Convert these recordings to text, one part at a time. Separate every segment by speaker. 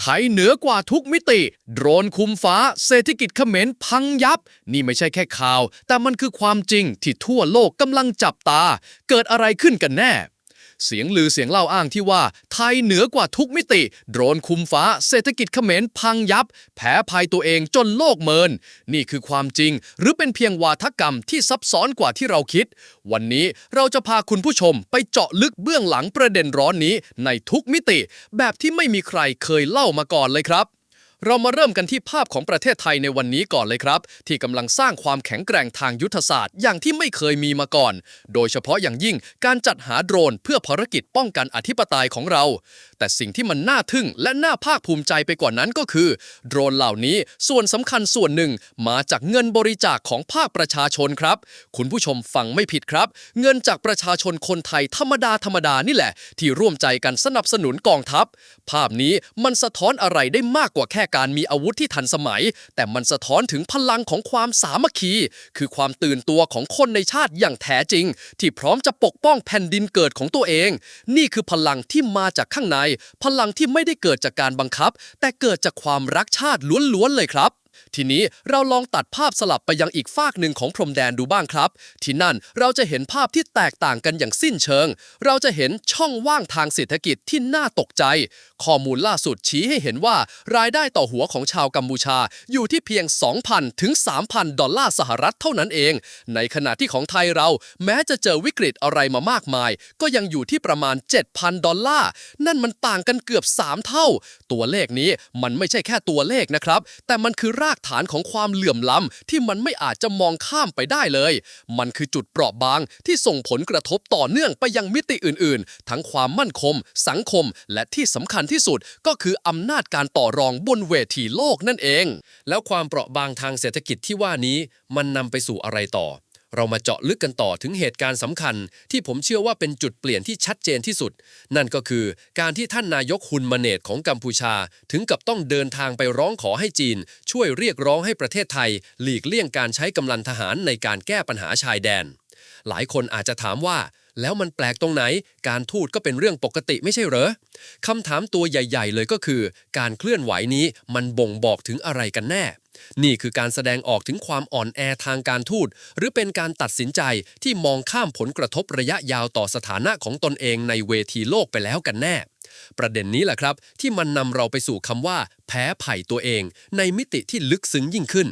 Speaker 1: ไทยเหนือกว่าทุกมิติ โดรนคุมฟ้า เศรษฐกิจเขมรพังยับ นี่ไม่ใช่แค่ข่าว แต่มันคือความจริงที่ทั่วโลกกำลังจับตา เกิดอะไรขึ้นกันแน่ เสียงลือเสียงเล่าอ้างที่ว่า ไทยเหนือกว่าทุกมิติ โดรนคุมฟ้า เศรษฐกิจเขมรพังยับ แพ้ภัยตัวเองจนโลกเมิน นี่คือความจริง หรือเป็นเพียงวาทกรรมที่ซับซ้อนกว่าที่เราคิด วันนี้เราจะพาคุณผู้ชมไปเจาะลึกเบื้องหลังประเด็นร้อนนี้ในทุกมิติ แบบที่ไม่มีใครเคยเล่ามาก่อนเลยครับ เรามาเริ่มกันที่ภาพของประเทศไทยในวันนี้ก่อนเลยครับ ที่กำลังสร้างความแข็งแกร่งทางยุทธศาสตร์ อย่างที่ไม่เคยมีมาก่อน โดยเฉพาะอย่างยิ่งการจัดหาโดรนเพื่อภารกิจป้องกันอธิปไตยของเรา แต่สิ่งที่มันน่าทึ่งและน่าภาคภูมิใจไปกว่านั้นก็คือ โดรนเหล่านี้ส่วนสำคัญส่วนหนึ่งมาจากเงินบริจาคของภาคประชาชนครับ คุณผู้ชมฟังไม่ผิดครับ เงินจากประชาชนคนไทยธรรมดาธรรมดานี่แหละ ที่ร่วมใจกันสนับสนุนกองทัพ ภาพนี้มันสะท้อนอะไรได้มากกว่าแค่การมีอาวุธที่ทันสมัย แต่มันสะท้อนถึงพลังของความสามัคคี คือความตื่นตัวของคนในชาติอย่างแท้จริง ที่พร้อมจะปกป้องแผ่นดินเกิดของตัวเอง นี่คือพลังที่มาจากข้างใน พลังที่ไม่ได้เกิดจากการบังคับ แต่เกิดจากความรักชาติล้วนๆเลยครับ ทีนี้เราลองตัดภาพสลับไปยังอีกฝากหนึ่งของพรมแดนดูบ้างครับ ที่นั่นเราจะเห็นภาพที่แตกต่างกันอย่างสิ้นเชิง เราจะเห็นช่องว่างทางเศรษฐกิจที่น่าตกใจ ข้อมูลล่าสุดชี้ให้เห็นว่า รายได้ต่อหัวของชาวกัมพูชาอยู่ที่เพียง 2,000 ถึง 3,000 ดอลลาร์สหรัฐเท่านั้นเอง ในขณะที่ของไทยเราแม้จะเจอวิกฤตอะไรมามากมาย ก็ยังอยู่ที่ประมาณ 7,000 ดอลลาร์นั่นมันต่างกันเกือบ 3 เท่า ตัวเลขนี้มันไม่ใช่แค่ตัวเลขนะครับ แต่มันคือรากฐานของความเหลื่อมล้ำที่มันไม่อาจจะมองข้ามไปได้เลย มันคือจุดเปราะบางที่ส่งผลกระทบต่อเนื่องไปยังมิติอื่น ๆ ทั้งความมั่นคง สังคม และที่สำคัญที่สุดก็คืออำนาจการต่อรองบนเวทีโลกนั่นเอง
Speaker 2: แล้วความเปราะบางทางเศรษฐกิจที่ว่านี้มันนำไปสู่อะไรต่อ เรามาเจาะลึกกันต่อถึงเหตุการณ์สำคัญ ที่ผมเชื่อว่าเป็นจุดเปลี่ยนที่ชัดเจนที่สุด นั่นก็คือการที่ท่านนายกฮุนมาเนตของกัมพูชา ถึงกับต้องเดินทางไปร้องขอให้จีน ช่วยเรียกร้องให้ประเทศไทย หลีกเลี่ยงการใช้กำลังทหารในการแก้ปัญหาชายแดน หลายคนอาจจะถามว่า แล้วมันแปลกตรงไหน การทูตก็เป็นเรื่องปกติไม่ใช่เหรอคำถามตัวใหญ่ ๆ เลยก็คือ การเคลื่อนไหวนี้มันบ่งบอกถึงอะไรกันแน่ นี่คือการแสดงออกถึงความอ่อนแอทางการทูต หรือเป็นการตัดสินใจที่มองข้ามผลกระทบระยะยาวต่อสถานะของตนเองในเวทีโลกไปแล้วกันแน่ ประเด็นนี้แหละครับ ที่มันนำเราไปสู่คำว่า แพ้ไผ่ตัวเอง ในมิติที่ลึกซึ้งยิ่งขึ้น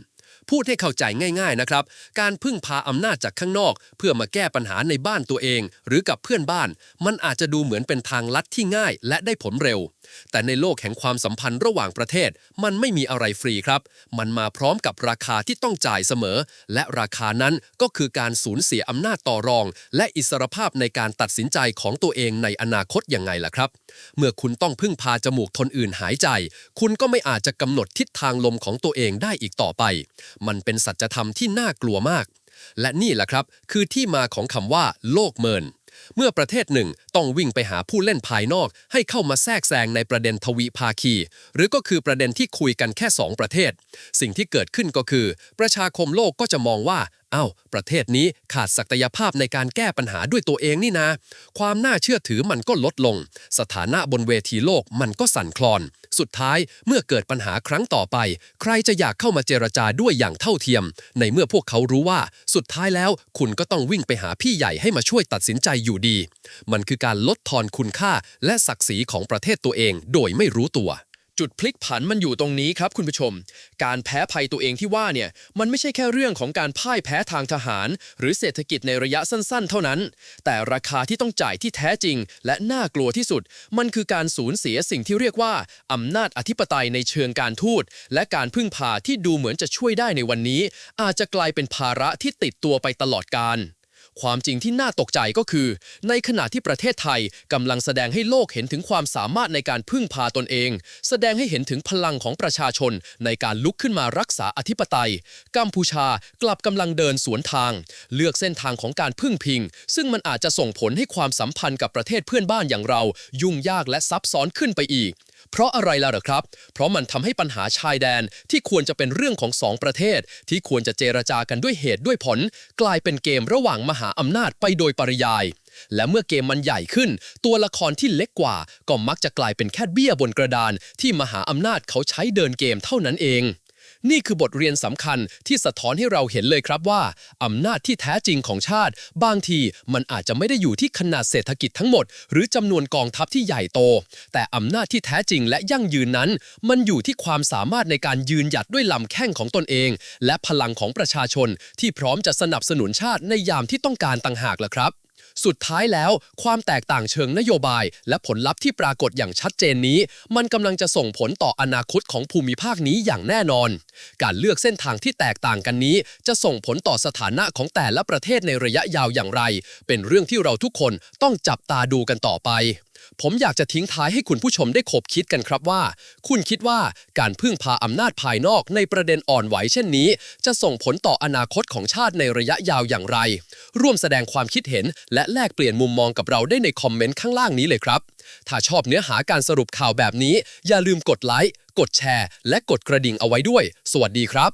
Speaker 2: พูดให้เข้าใจง่าย ๆนะครับ การพึ่งพาอำนาจจากข้างนอก เพื่อมาแก้ปัญหาในบ้านตัวเอง หรือกับเพื่อนบ้าน มันอาจจะดูเหมือนเป็นทางลัดที่ง่าย และได้ผลเร็ว แต่ในโลกแห่งความสัมพันธ์ระหว่างประเทศ มันไม่มีอะไรฟรีครับ มันมาพร้อมกับราคาที่ต้องจ่ายเสมอ และราคานั้นก็คือการสูญเสียอำนาจต่อรอง และอิสรภาพในการตัดสินใจของตัวเองในอนาคตยังไงล่ะครับ เมื่อคุณต้องพึ่งพาจมูกทนอื่นหายใจ คุณก็ไม่อาจจะกำหนดทิศทางลมของตัวเองได้อีกต่อไปมันเป็นสัจธรรมที่น่ากลัวมาก และนี่แหละครับ คือที่มาของคำว่า โลกเมิน เมื่อประเทศหนึ่งต้องวิ่งไปหาผู้เล่นภายนอก ให้เข้ามาแทรกแซงในประเด็นทวีภาคี หรือก็คือประเด็นที่คุยกันแค่ 2 ประเทศ สิ่งที่เกิดขึ้นก็คือ ประชาคมโลกก็จะมองว่าอ้าวประเทศนี้ขาดศักยภาพในการแก้ปัญหาด้วยตัวเองนี่นะ ความน่าเชื่อถือมันก็ลดลง สถานะบนเวทีโลกมันก็สั่นคลอน สุดท้ายเมื่อเกิดปัญหาครั้งต่อไป ใครจะอยากเข้ามาเจรจาด้วยอย่างเท่าเทียม ในเมื่อพวกเขารู้ว่า สุดท้ายแล้วคุณก็ต้องวิ่งไปหาพี่ใหญ่ให้มาช่วยตัดสินใจอยู่ดี มันคือการลดทอนคุณค่าและศักดิ์ศรีของประเทศตัวเองโดยไม่รู้ตัว
Speaker 1: จุดพลิกผันมันอยู่ตรงนี้ครับคุณผู้ชม การแพ้ภัยตัวเองที่ว่าเนี่ยมันไม่ใช่แค่เรื่องของการพ่ายแพ้ทางทหาร หรือเศรษฐกิจในระยะสั้นๆ เท่านั้น แต่ราคาที่ต้องจ่ายที่แท้จริง และน่ากลัวที่สุด มันคือการสูญเสียสิ่งที่เรียกว่าอำนาจอธิปไตยในเชิงการทูตและการพึ่งพาที่ดูเหมือนจะช่วยได้ในวันนี้ อาจจะกลายเป็นภาระที่ติดตัวไปตลอดกาล ความจริงที่น่าตกใจก็คือ ในขณะที่ประเทศไทยกำลังแสดงให้โลกเห็นถึงความสามารถในการพึ่งพาตนเอง แสดงให้เห็นถึงพลังของประชาชนในการลุกขึ้นมารักษาอธิปไตย กัมพูชากลับกำลังเดินสวนทาง เลือกเส้นทางของการพึ่งพิง ซึ่งมันอาจจะส่งผลให้ความสัมพันธ์กับประเทศเพื่อนบ้านอย่างเรา ยุ่งยากและซับซ้อนขึ้นไปอีก เพราะอะไรล่ะหรอครับ เพราะมันทำให้ปัญหาชายแดนที่ควรจะเป็นเรื่องของสองประเทศ ที่ควรจะเจรจากันด้วยเหตุด้วยผล กลายเป็นเกมระหว่างมหาอำนาจไปโดยปริยาย
Speaker 2: และเมื่อเกมมันใหญ่ขึ้น ตัวละครที่เล็กกว่า ก็มักจะกลายเป็นแค่เบี้ยบนกระดาน ที่มหาอำนาจเขาใช้เดินเกมเท่านั้นเอง นี่คือบทเรียนสำคัญที่สะท้อนให้เราเห็นเลยครับว่าอำนาจที่แท้จริงของชาติ บางทีมันอาจจะไม่ได้อยู่ที่ขนาดเศรษฐกิจทั้งหมด หรือจำนวนกองทัพที่ใหญ่โต แต่อำนาจที่แท้จริงและยั่งยืนนั้น มันอยู่ที่ความสามารถในการยืนหยัดด้วยลำแข้งของตนเอง และพลังของประชาชนที่พร้อมจะสนับสนุนชาติในยามที่ต้องการต่างหากล่ะครับ สุดท้ายแล้ว ความแตกต่างเชิงนโยบาย และผลลัพธ์ที่ปรากฏอย่างชัดเจนนี้ มันกำลังจะส่งผลต่ออนาคตของภูมิภาคนี้อย่างแน่นอน การเลือกเส้นทางที่แตกต่างกันนี้ จะส่งผลต่อสถานะของแต่ละประเทศในระยะยาวอย่างไร เป็นเรื่องที่เราทุกคนต้องจับตาดูกันต่อไป ผมอยากจะทิ้งท้ายให้คุณผู้ชมได้คบคิดกันครับว่า คุณคิดว่าการพึ่งพาอำนาจภายนอกในประเด็นอ่อนไหวเช่นนี้ จะส่งผลต่ออนาคตของชาติในระยะยาวอย่างไร ร่วมแสดงความคิดเห็น และแลกเปลี่ยนมุมมองกับเราได้ในคอมเมนต์ข้างล่างนี้เลยครับ ถ้าชอบเนื้อหาการสรุปข่าวแบบนี้ อย่าลืมกดไลค์กดแชร์ และกดกระดิ่งเอาไว้ด้วย สวัสดีครับ